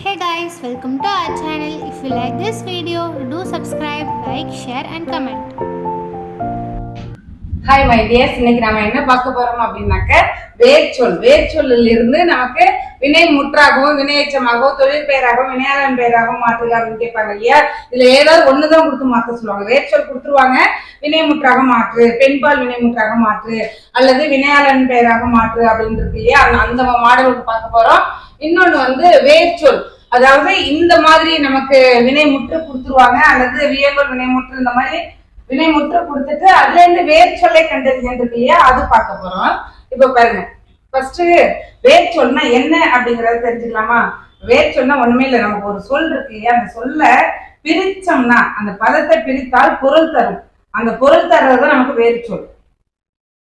Hey guys, welcome to our channel. If you like this video, do subscribe, like, share and comment. Hi my dears இன்னைக்கு நாம என்ன பார்க்க போறோம் அப்படின்னாக்க வேர்ச்சொல். வேர்ச்சொல்லில் இருந்து நமக்கு வினை முற்றாகவும் வினையச்சமாகவும் தொழில் பெயராகவும் வினையாளன் பெயராகவும் மாற்றுக அப்படின்னு கேட்பாங்க இல்லையா? இதுல ஏதாவது ஒண்ணுதான் கொடுத்து மாத்த சொல்லுவாங்க. வேர்ச்சொல் கொடுத்துருவாங்க வினை முற்றாக மாற்று பெண்பால் வினை முற்றாக மாற்று அல்லது வினையாளன் பெயராக மாற்று அப்படின்னு இருக்கு இல்லையா? அந்த- மாடல் ஒன்று பார்க்க போறோம். இன்னொன்னு வந்து வேர்ச்சொல். அதாவது இந்த மாதிரி நமக்கு வினை முற்று கொடுத்துருவாங்க அல்லது வியங்கல் வினை முற்று இந்த மாதிரி வினை முற்று கொடுத்துட்டு அதுல இருந்து வேர் சொல்லை இல்லையா அது பார்க்க போறோம். இப்ப பாருங்க. ஃபர்ஸ்ட் வேர் என்ன அப்படிங்கறத தெரிஞ்சுக்கலாமா? வேர் சொல்னா ஒண்ணுமே இல்லை. நமக்கு ஒரு சொல் இருக்கு இல்லையா? அந்த சொல்ல பிரிச்சோம்னா அந்த பதத்தை பிரித்தால் பொருள் தரும். அந்த பொருள் தர்றது நமக்கு வேர் சொல்.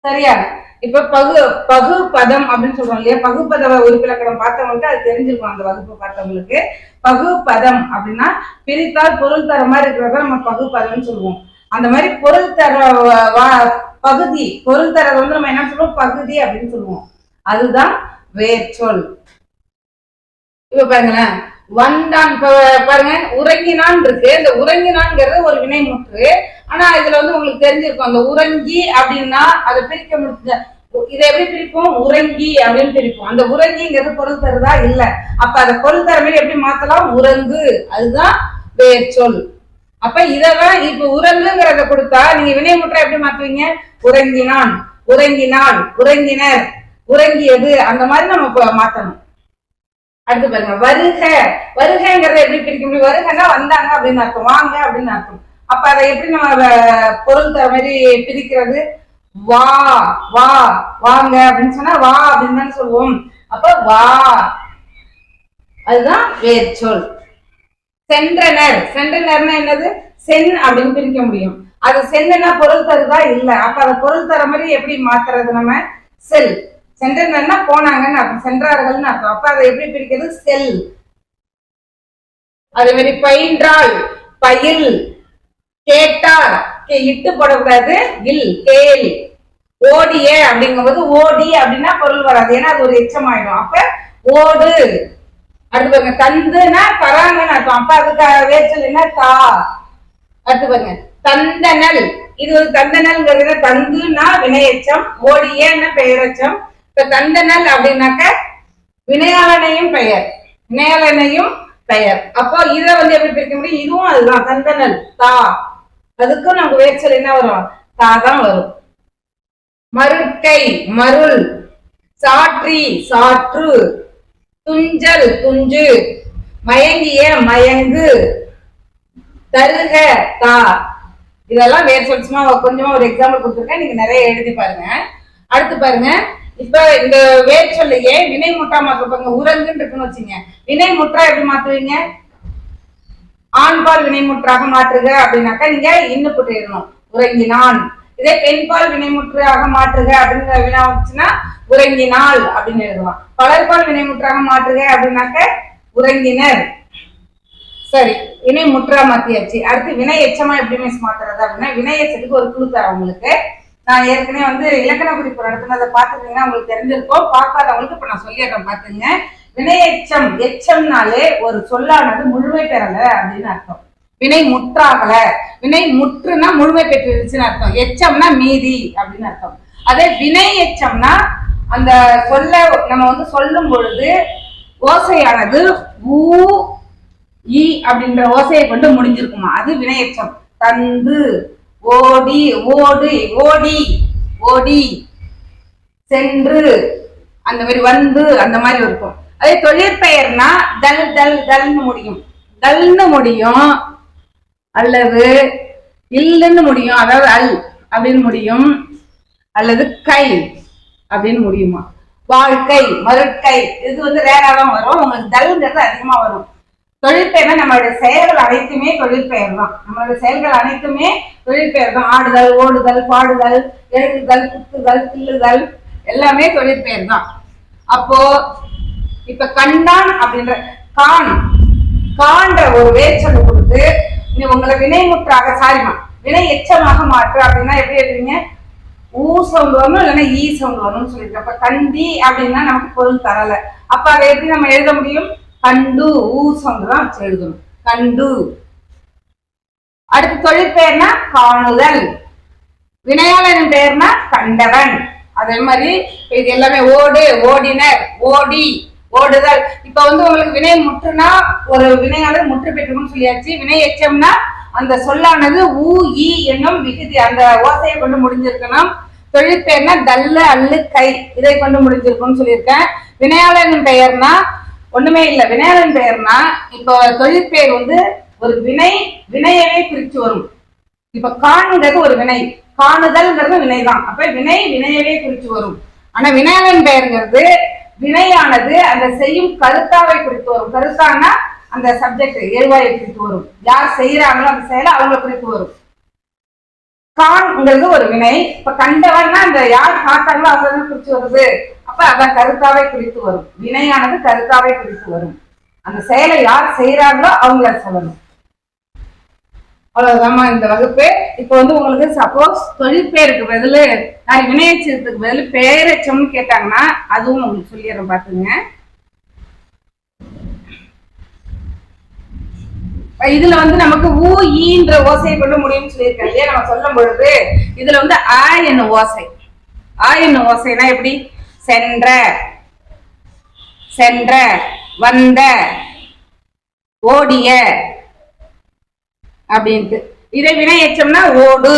சரியா? இப்ப பகு பகு பதம் அப்படின்னு சொல்றோம் இல்லையா? பகுப்பத உறுப்பிலக்கணம் பார்த்தவங்களுக்கு அது தெரிஞ்சிருக்கும். அந்த வகுப்பு பார்த்தவங்களுக்கு பகு பதம் அப்படின்னா பிரித்தால் பொருள் தர மாதிரி இருக்கிறத நம்ம பகு பதம்னு சொல்லுவோம். அந்த மாதிரி பொருள் தர வ- பகுதி. பொருள் தரது வந்து நம்ம என்ன சொல்லுவோம் பகுதி அப்படின்னு சொல்லுவோம். அதுதான் வேர்ச்சொல். இப்ப பாருங்களேன். வந்தான் பாருங்க உறங்கினான் இருக்கு. இந்த உறங்கினான்ங்கிறது ஒரு வினைமுற்று. ஆனா இதுல வந்து உங்களுக்கு தெரிஞ்சிருக்கும். அந்த உறங்கி அப்படின்னா அதை பிரிக்க முடிஞ்ச இதை எப்படி பிரிப்போம்? உறங்கி அப்படின்னு பிரிப்போம். அந்த உறங்கிங்கிறது பொருள் தருதா? இல்ல. அப்ப அதை பொருள் தர மாதிரி எப்படி மாத்தலாம்? உறங்கு. அதுதான் வேர்ச்சொல். அப்ப இதெல்லாம் இப்ப உறங்குங்கிறத கொடுத்தா நீங்க வினைமுற்றை எப்படி மாத்துவீங்க? உறங்கினான் உறங்கினாள் உறங்கினர் உறங்கியது. அந்த மாதிரி நம்ம மாத்தணும். அடுத்து பாருங்க வருக. வருகைங்கிறத எப்படி பிரிக்க முடியும்? வருகன்னா வந்தாங்க அப்படின்னு அர்த்தம். வாங்க அப்படின்னு அர்த்தம். அப்ப அதை எப்படி நம்ம பொருள் தர மாதிரி பிரிக்கிறது? வா வா வாங்க அப்படின்னு சொன்னா வா அப்படின்னு தான் சொல்லுவோம் அப்ப வா. அதுதான் வேர்ச்சொல். சென்றனர். சென்றனர்னா என்னது? சென் அப்படின்னு பிரிக்க முடியும். அது சென்னுனா பொருள் தருதா? இல்ல. அப்ப அதை பொருள் தர மாதிரி எப்படி மாத்துறது நம்ம? செல். சென்றனர்னா போனாங்கன்னு அர்த்தம். சென்றார்கள்னு அர்த்தம். அப்ப அதை எப்படி பிரிக்கிறது? செல். அதே மாதிரி பயின்றால் பயில் கேட்டார். இட்டு போடக்கூடாது. இல் கேள். ஓடிய அப்படிங்கும்போது ஓடி அப்படின்னா பொருள் வராது. ஏன்னா அது ஒரு எச்சம் ஆயிடும் அப்ப ஓடு. அடுத்து பாருங்க தந்துனா தராங்கன்னு அர்த்தம். அப்ப அதுக்கு வேச்சல் என்ன தா. அடுத்து பாருங்க தந்தனல். இது ஒரு தந்தனல்ங்கிறது தந்துனா வினையச்சம் ஓடியன்னா பெயரச்சம். இப்ப தந்தனல் அப்படின்னாக்க வினையாளனையும் பெயர் வினையாளனையும் பெயர். அப்போ இதை வந்து எப்படி பிரிக்க முடியும்? இதுவும் அதுதான் தந்தனல் தா. அதுக்கும் நமக்கு வேச்சல் என்ன வரும்? தா தான் வரும். மருட்கை மருள் சாற்றி சாற்று. துஞ்சல் துஞ்சு. மயங்கிய மயங்கு. தருக தா. இதெல்லாம் வேர் சொல். கொஞ்சமா ஒரு எக்ஸாம்பிள் கொடுத்துருக்கேன். நீங்க நிறைய எழுதி பாருங்க. அடுத்து பாருங்க. இப்ப இந்த வேர் சொல்லையே வினை முற்றா மாற்ற பாருங்க உறங்குன்னு இருக்குன்னு வச்சுங்க. வினை முற்றா எப்படி மாத்துவீங்க ஆண்பால் வினை முற்றாக மாற்றுக அப்படின்னாக்கா நீங்க இன்னு போட்டு உறங்கினான். இதே பெண்பால் வினைமுற்றாக மாற்றுக அப்படிங்கிற வினா வந்துச்சுன்னா உறங்கினாள் அப்படின்னு எழுதலாம் பலர்பால் வினைமுற்றாக மாற்றுக அப்படின்னாக்க உறங்கினர். சரி வினை முற்றா மாத்தியாச்சு. அடுத்து வினை எச்சமா எப்படி மிஸ் மாத்துறது அப்படின்னா வினை எச்சத்துக்கு ஒரு குழு தரேன் உங்களுக்கு. நான் ஏற்கனவே வந்து இலக்கண குறிப்பு நடத்தினதை பார்த்துருந்தீங்கன்னா உங்களுக்கு தெரிஞ்சிருக்கோம். பார்க்காதவங்களுக்கு இப்போ நான் சொல்லிடுறேன் பார்த்துங்க. வினை எச்சம் எச்சம்னாலே ஒரு சொல்லானது முழுமை பெறல அப்படின்னு அர்த்தம். வினை முற்றாகல. வினை முற்றுனா முழுமை பெற்றிருச்சுன்னு அர்த்தம். எச்சம்னா மீதி அப்படின்னு அர்த்தம். அதே வினை எச்சம்னா அந்த சொல்ல நம்ம வந்து சொல்லும் பொழுது ஓசையானது ஊ ஈ அப்படின்ற ஓசையை கொண்டு முடிஞ்சிருக்குமா? அது வினையச்சம் தந்து ஓடி ஓடி ஓடி ஓடி சென்று அந்த மாதிரி வந்து அந்த மாதிரி இருக்கும். அதே தொழிற்பெயர்னா தல் தல் தல்னு முடியும். தல்னு முடியும். அல்லது இல்லைன்னு முடியும் அதாவது அல் அப்படின்னு முடியும் அல்லது கை அப்படின்னு முடியுமா? வாழ்க்கை மறுக்கை இது வந்து ரேரா தான் வரும். உங்களுக்கு தல்ங்கிறது அதிகமா வரும். தொழிற்பெயர்னா நம்மளுடைய செயல்கள் அனைத்துமே தொழிற்பெயர் தான். நம்மளுடைய செயல்கள் அனைத்துமே தொழிற்பெயர் தான். ஆடுதல் ஓடுதல் பாடுதல் எழுதுதல் குத்துதல் தில்லுதல் எல்லாமே தொழிற்பெயர் தான். அப்போ இப்ப கண்டான் அப்படின்ற கான் கான்ற ஒரு வேச்சொல்லு கொடுத்து உங்களை வினைமுற்றாக சாரிமா வினை எச்சமாக மாற்று அப்படின்னா எப்படி எழுதுவீங்க? ஊ சவுண்ட் வரணும் இல்லைன்னா ஈ சவுண்ட் வரும்னு சொல்லியிருக்கேன் அப்ப கண்டி அப்படின்னா நமக்கு பொருள் தரல. அப்ப அதை எப்படி நம்ம எழுத முடியும்? கண்டு ஊ சவுண்ட் தான் வச்சு எழுதணும். கண்டு. அடுத்து தொழிற்பெயர்னா காணுதல். வினையாளன் பெயர்னா கண்டவன். அதே மாதிரி இது எல்லாமே ஓடு ஓடினர் ஓடி. ஓடுதல் இப்ப வந்து உங்களுக்கு வினை முற்றுனா ஒரு வினையாளர் முற்று பெற்றும்னு சொல்லியாச்சு. வினை எச்சம்னா அந்த சொல்லானது ஊ ஈ என்னும் விகுதி. அந்த ஓசையை கொண்டு முடிஞ்சிருக்கணும். தொழிற்பெயர்னா தல்லு அல்லு கை. இதை கொண்டு முடிஞ்சிருக்கும்னு சொல்லியிருக்கேன். வினையாளரின் பெயர்னா ஒண்ணுமே இல்லை. வினையாளரின் பெயர்னா இப்போ தொழிற்பெயர் வந்து ஒரு வினை வினையவே பிரிச்சு வரும். இப்ப காண்கிறது ஒரு வினை. காணுதல்ங்கிறது வினைதான். அப்ப வினை வினையவே குறித்து வரும். ஆனா விநாயகன் பெயருங்கிறது வினையானது அந்த செய்யும் கருத்தாவை குறித்து வரும். கருத்தானா அந்த சப்ஜெக்ட் ஏழ்வாயை குறித்து வரும். யார் செய்யறாங்களோ அந்த செயலை அவங்களை குறித்து வரும். கான்ங்கிறது ஒரு வினை. இப்ப கண்டவன்னா அந்த யார் பார்த்தாங்களோ அவங்க குறித்து வருது. அப்ப அதான் கருத்தாவை குறித்து வரும். வினையானது கருத்தாவை குறித்து வரும். அந்த செயலை யார் செய்யறாங்களோ அவங்கள சொல்லணும். அவ்வளவுதாம்மா இந்த வகுப்பு. இப்போ வந்து உங்களுக்கு சப்போஸ் தொழிற்பெயருக்கு பதில் நான் வினையச்சத்துக்கு பதில் பெயரச்சம்னு கேட்டாங்கன்னா அதுவும் உங்களுக்கு சொல்லிடுறேன் பாத்துங்க. இதுல வந்து நமக்கு ஊ ஈன்ற ஓசையை பண்ண முடியும்னு சொல்லியிருக்கேன் இல்லையா? நம்ம சொல்லும் பொழுது இதுல வந்து ஆ என்ன ஓசை. ஆ என்ன ஓசைனா எப்படி? சென்ற சென்ற வந்த ஓடிய அப்படின்ட்டு. இதை வினை எச்சம்னா ஓடு.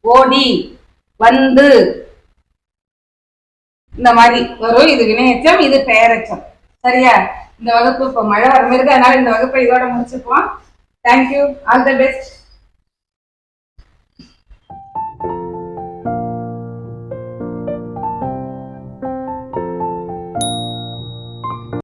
ஓடி வந்து. இந்த மாதிரி வரும். இது வினையச்சம் இது பெயரச்சம் சரியா? இந்த வகுப்பு இப்போ மழை வர மாதிரி இருக்கு. அதனால இந்த வகுப்பை இதோட முடிச்சுப்போம் thank you all the best